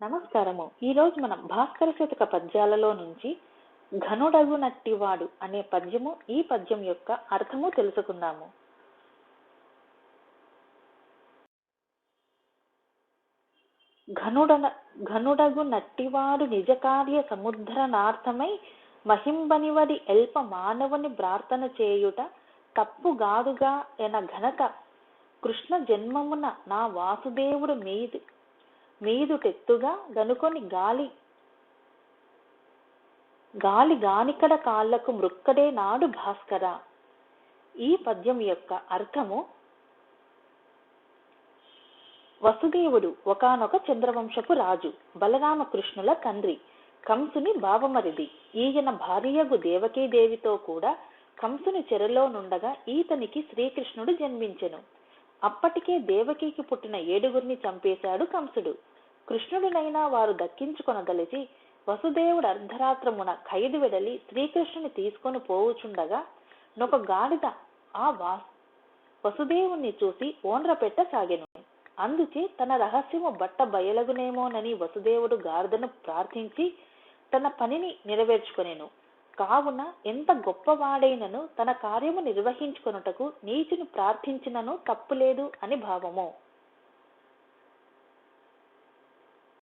నమస్కారము. ఈరోజు మనం భాస్కర శతక పద్యాలలో నుంచి ఘనుడగునట్టివాడు అనే పద్యము ఈ పద్యం యొక్క అర్థము తెలుసుకుందాము. ఘనుడన ఘనుడగు నట్టివాడు నిజ కార్య సముద్రనార్థమై మహింబనివడి ఎల్ప మానవుని ప్రార్థన చేయుట తప్పుగాదుగా ఎన ఘనక కృష్ణ జన్మమున నా వాసుదేవుడు మీది మీదుటెత్తుగా గనుకొని గాలి గాలి గానికడ కాళ్ళకు మృక్కడే నాడు భాస్కర. ఈ పద్యం యొక్క అర్థము వసుదేవుడు ఒకానొక చంద్రవంశపు రాజు బలరామకృష్ణుల తండ్రి కంసుని బావమరిది. ఈయన భార్యగు దేవకీదేవితో కూడా కంసుని చెరలో నుండగా ఈతనికి శ్రీకృష్ణుడు జన్మించెను. అప్పటికే దేవకికి పుట్టిన ఏడుగురిని చంపేశాడు కంసుడు. కృష్ణుడినైనా వారు దక్కించుకొనగలిసి వసుదేవుడు అర్ధరాత్రమున ఖైదు వెడలి శ్రీకృష్ణుని తీసుకొని పోవుచుండగా నొక గాడిద ఆ వా వసుదేవుణ్ణి చూసి ఓండ్రపెట్టసాగెను అందుచే తన రహస్యము బట్ట బయలగునేమోనని వసుదేవుడు గాడిదను ప్రార్థించి తన పనిని నెరవేర్చుకొనేను. కావున ఎంత గొప్పవాడైనను తన కార్యము నిర్వహించుకొనుటకు నీచుని ప్రార్థించినను తప్పులేదు అని భావము.